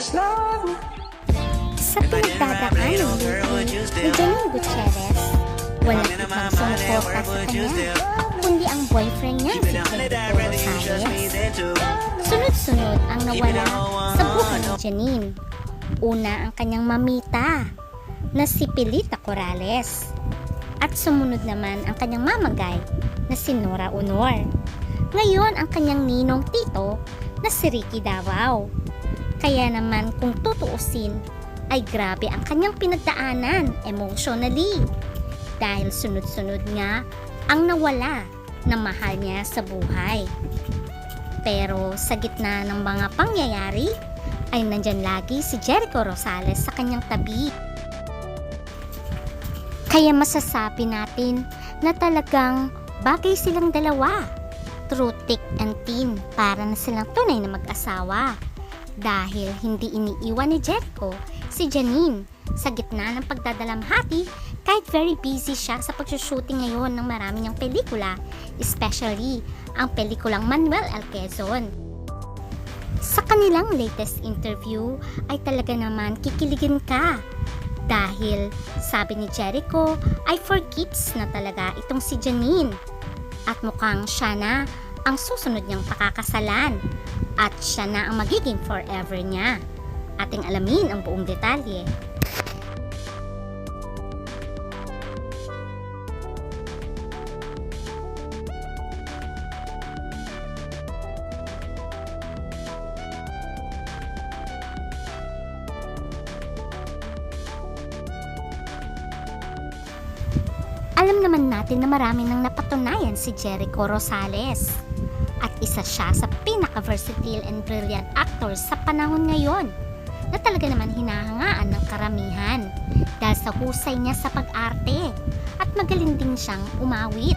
Sa pinagdadaanan ni Janine Gutierrez, walang ibang sumuporta sa kanya, kundi ang boyfriend niya si Jericho Rosales. Sunod-sunod ang nawala sa buhay ni Janine. Una ang kanyang mamita na si Pilita Corrales. At sumunod naman ang kanyang mamagay na si Nora Honor. Ngayon ang kanyang ninong tito na si Ricky Davao. Kaya naman kung tutuusin ay grabe ang kanyang pinagdaanan emotionally. Dahil sunod-sunod nga ang nawala na mahal niya sa buhay. Pero sa gitna ng mga pangyayari, ay nandyan lagi si Jericho Rosales sa kanyang tabi. Kaya masasabi natin na talagang bagay silang dalawa. True thick and thin para na silang tunay na mag-asawa. Dahil hindi iniiwan ni Jericho si Janine sa gitna ng pagdadalamhati kahit very busy siya sa pagsushooting ngayon ng marami niyang pelikula, especially ang pelikulang Manuel L. Quezon. Sa kanilang latest interview ay talaga naman kikiligin ka dahil sabi ni Jericho ay for keeps na talaga itong si Janine at mukhang siya na ang susunod niyang pakakasalan at siya na ang magiging forever niya. Ating alamin ang buong detalye. Alam naman natin na marami nang napatunayan si Jericho Rosales. At isa siya sa pinaka-versatile and brilliant actors sa panahon ngayon na talaga naman hinahangaan ng karamihan dahil sa husay niya sa pag-arte at magaling din siyang umawit.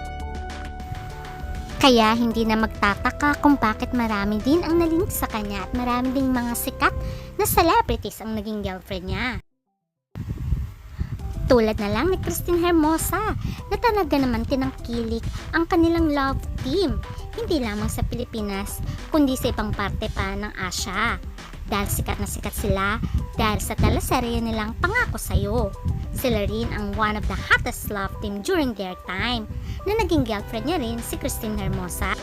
Kaya hindi na magtataka kung bakit marami din ang nalink sa kanya at marami ding mga sikat na celebrities ang naging girlfriend niya. Tulad na lang ni Christine Hermosa na talaga naman tinangkilik ang kanilang love team hindi lamang sa Pilipinas kundi sa ibang parte pa ng Asia. Dahil sikat na sikat sila dahil sa teleserye nilang Pangako Sa'yo. Sila rin ang one of the hottest love team during their time na naging girlfriend niya rin si Christine Hermosa.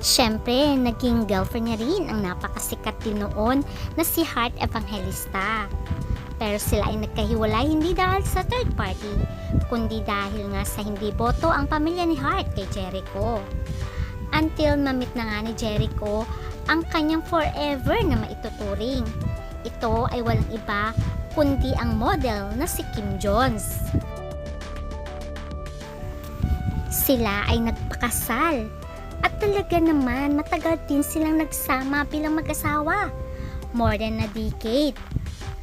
Siyempre, naging girlfriend niya rin ang napakasikat din noon na si Heart Evangelista. Pero sila ay nagkahiwalay hindi dahil sa third party, kundi dahil nga sa hindi boto ang pamilya ni Hart kay Jericho. Until mamit na nga ni Jericho ang kanyang forever na maituturing. Ito ay walang iba kundi ang model na si Kim Jones. Sila ay nagpakasal at talaga naman matagal din silang nagsama bilang mag-asawa. More than a decade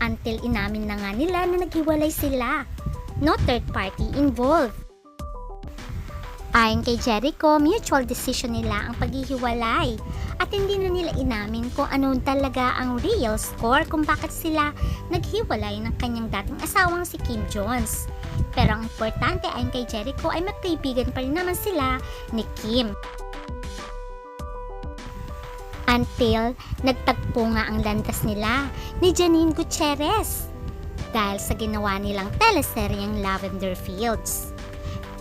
until inamin na nga nila na naghiwalay sila. No third party involved. Ayon kay Jericho, mutual decision nila ang paghihiwalay at hindi na nila inamin kung ano talaga ang real score kung bakit sila naghiwalay ng kanyang dating asawang si Kim Jones. Pero ang importante ayon kay Jericho ay magkaibigan pa rin naman sila ni Kim. Until nagtagpo nga ang landas nila ni Janine Gutierrez dahil sa ginawa nilang teleseryeng Lavender Fields.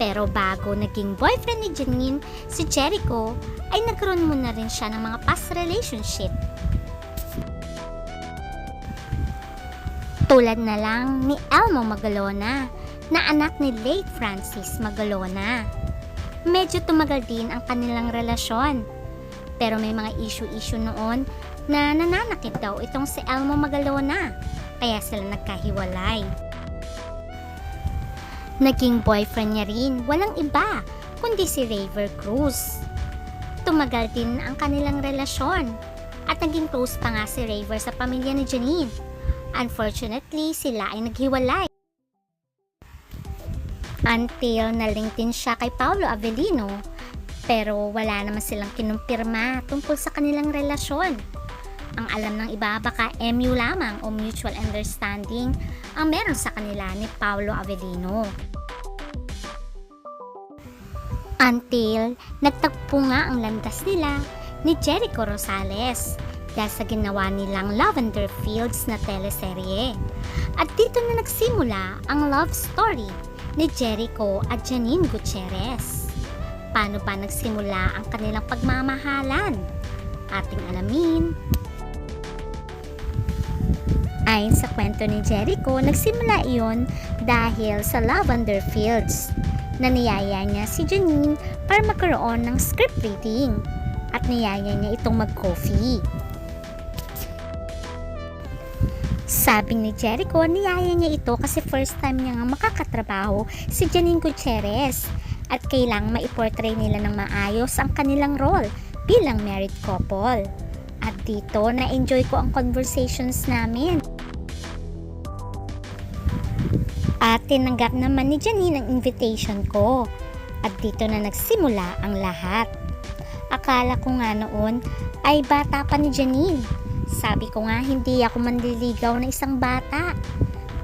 Pero bago naging boyfriend ni Janine, si Jericho ay nagkaroon muna rin siya ng mga past relationship. Tulad na lang ni Elmo Magalona na anak ni late Francis Magalona. Medyo tumagal din ang kanilang relasyon pero may mga issue-issue noon na nananakit daw itong si Elmo Magalona. Kaya sila nagkahiwalay. Naging boyfriend niya rin, walang iba, kundi si Raver Cruz. Tumagal din ang kanilang relasyon at naging close pa nga si Raver sa pamilya ni Janine. Unfortunately, sila ay naghiwalay. Until naling din siya kay Paolo Avellino pero wala naman silang kinumpirma tungkol sa kanilang relasyon. Ang alam ng iba baka MU lamang o mutual understanding ang meron sa kanila ni Paolo Avellino. Until nagtagpo nga ang landas nila ni Jericho Rosales dahil sa ginawa nilang Lavender Fields na teleserye. At dito na nagsimula ang love story ni Jericho at Janine Gutierrez. Paano ba nagsimula ang kanilang pagmamahalan? Ating alamin. Ayon sa kwento ni Jericho, nagsimula iyon dahil sa Lavender Fields na niyaya niya si Janine para magkaroon ng script reading at niyaya niya itong mag-coffee. Sabi ni Jericho, niyaya niya ito kasi first time niya nga makakatrabaho si Janine Gutierrez at kailang maiportray nila ng maayos ang kanilang role bilang married couple. At dito, na-enjoy ko ang conversations namin. At tinanggap naman ni Janine ang invitation ko. At dito na nagsimula ang lahat. Akala ko nga noon ay bata pa ni Janine. Sabi ko nga hindi ako manliligaw na isang bata.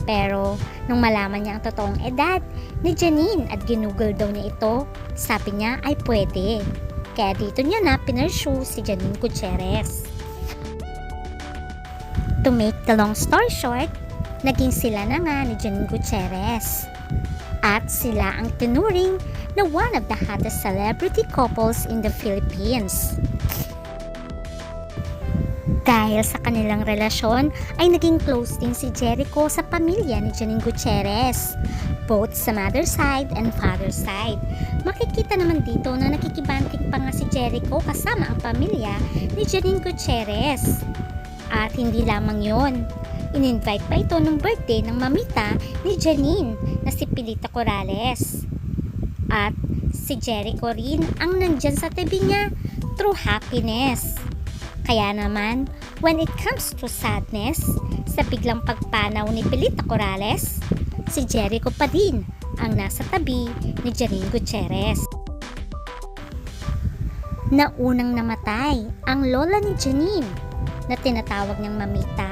Pero nung malaman niya ang totoong edad ni Janine at ginugol daw niya ito, sabi niya ay pwede. Kaya dito niya na pinursue si Janine Gutierrez. To make the long story short, naging sila na nga ni Janine Gutierrez. At sila ang tinuring na one of the hottest celebrity couples in the Philippines. Dahil sa kanilang relasyon ay naging close din si Jericho sa pamilya ni Janine Gutierrez, both sa mother side and father side. Makikita naman dito na nakikibantik pa nga si Jericho kasama ang pamilya ni Janine Gutierrez. At hindi lamang yon, in-invite pa ito ng birthday ng mamita ni Janine na si Pilita Corrales. At si Jericho rin ang nandyan sa tabi niya through happiness. Kaya naman, when it comes to sadness, sa biglang pagpanaw ni Pilita Corrales, si Jericho pa din ang nasa tabi ni Janine Gutierrez. Naunang namatay ang lola ni Janine na tinatawag niyang mamita.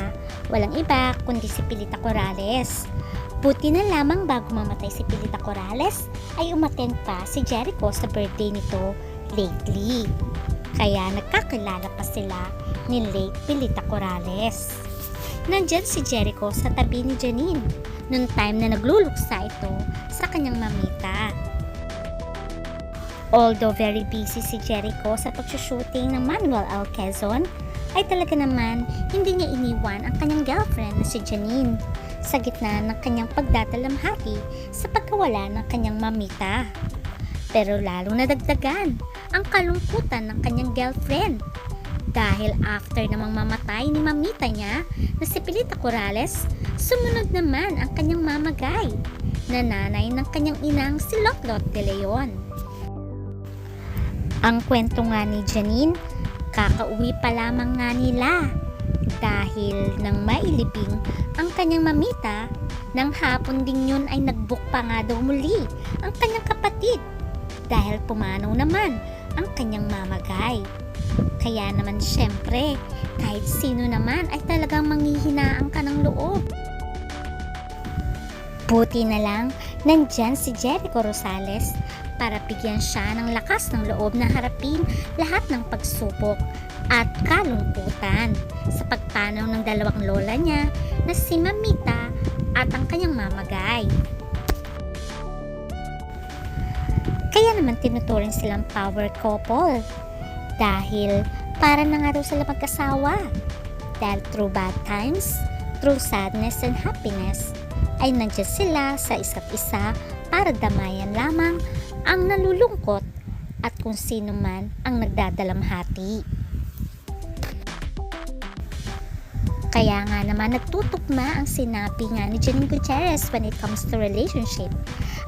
Walang iba kundi si Pilita Corrales. Buti na lamang bago mamatay si Pilita Corrales ay umaten pa si Jericho sa birthday nito lately. Kaya nagkakilala pa sila ni late Pilita Corrales. Nandyan si Jericho sa tabi ni Janine noong time na nagluluksa ito sa kanyang mamita. Although very busy si Jericho sa pagsushooting ng Manuel L. Ay talaga naman hindi niya iniwan ang kanyang girlfriend na si Janine sa gitna ng kanyang pagdadalamhati sa pagkawala ng kanyang mamita. Pero lalong nadagdagan ang kalungkutan ng kanyang girlfriend dahil after namang mamatay ni mamita niya na si Pilita Corrales, sumunod naman ang kanyang mamagay na nanay ng kanyang inang si Lotlot de Leon. Ang kwento nga ni Janine, kakauwi pa lamang nga nila dahil nang mailibing ang kanyang mamita, nang hapon din yun ay nagbook pa nga daw muli ang kanyang kapatid dahil pumanaw naman ang kanyang mamagay. Kaya naman syempre, kahit sino naman ay talagang manghihinaan ka ng loob. Buti na lang, nandyan si Jericho Rosales para bigyan siya ng lakas ng loob na harapin lahat ng pagsubok at kalungkutan sa pagpanaw ng dalawang lola niya na si Mamita at ang kanyang mamagay. Kaya naman tinuturing silang power couple dahil para na nga daw sila magkasawa. Dahil through bad times, through sadness and happiness, ay nandiyan sila sa isa't isa para damayan lamang ang nalulungkot at kung sino man ang nagdadalamhati. Kaya nga naman nagtutugma ang sinabi nga ni Janine Gutierrez when it comes to relationship.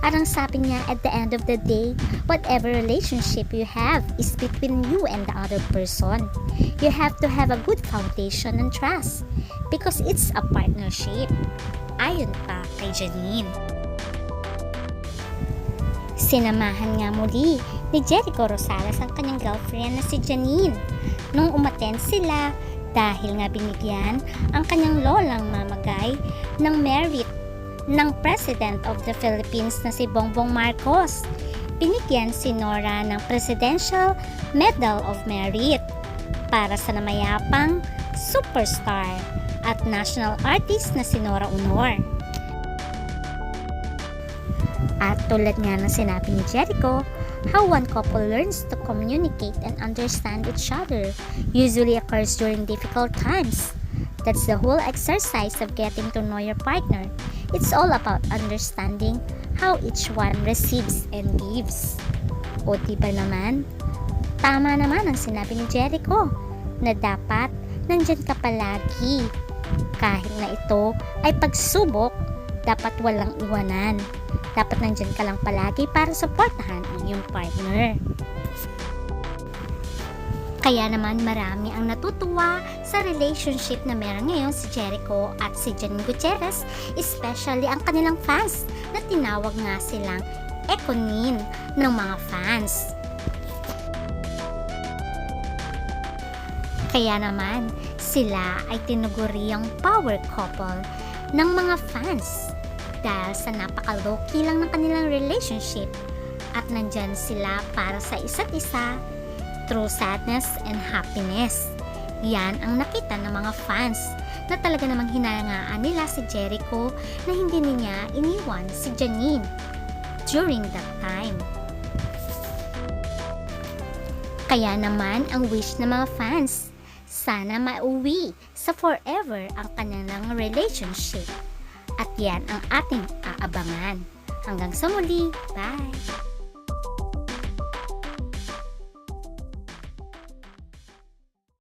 At ang sabi niya at the end of the day, whatever relationship you have is between you and the other person. You have to have a good foundation and trust because it's a partnership. Ayon pa kay Janine. Sinamahan nga muli ni Jericho Rosales ang kanyang girlfriend na si Janine nung umaten sila dahil nga binigyan ang kanyang lolang mamagay ng merit ng President of the Philippines na si Bongbong Marcos. Binigyan si Nora ng Presidential Medal of Merit para sa namayapang superstar at national artist na si Nora Honor. At tulad nga ng sinabi ni Jericho, how one couple learns to communicate and understand each other usually occurs during difficult times. That's the whole exercise of getting to know your partner. It's all about understanding how each one receives and gives. O diba naman? Tama naman ang sinabi ni Jericho na dapat nandyan ka palagi. Kahit na ito ay pagsubok, dapat walang iwanan. Dapat nandyan ka lang palagi para suportahan ang iyong partner. Kaya naman marami ang natutuwa sa relationship na meron ngayon si Jericho at si Janine Gutierrez, especially ang kanilang fans na tinawag nga silang Ekonin ng mga fans. Kaya naman, sila ay tinuguriang power couple ng mga fans dahil sa napaka-low-key lang ng kanilang relationship at nandyan sila para sa isa't isa through sadness and happiness. Yan ang nakita ng mga fans na talaga namang hinangaan nila si Jericho na hindi niya iniwan si Janine during that time. Kaya naman ang wish ng mga fans, sana mauwi sa forever ang kanilang relationship. At yan ang ating aabangan. Hanggang sa muli, bye!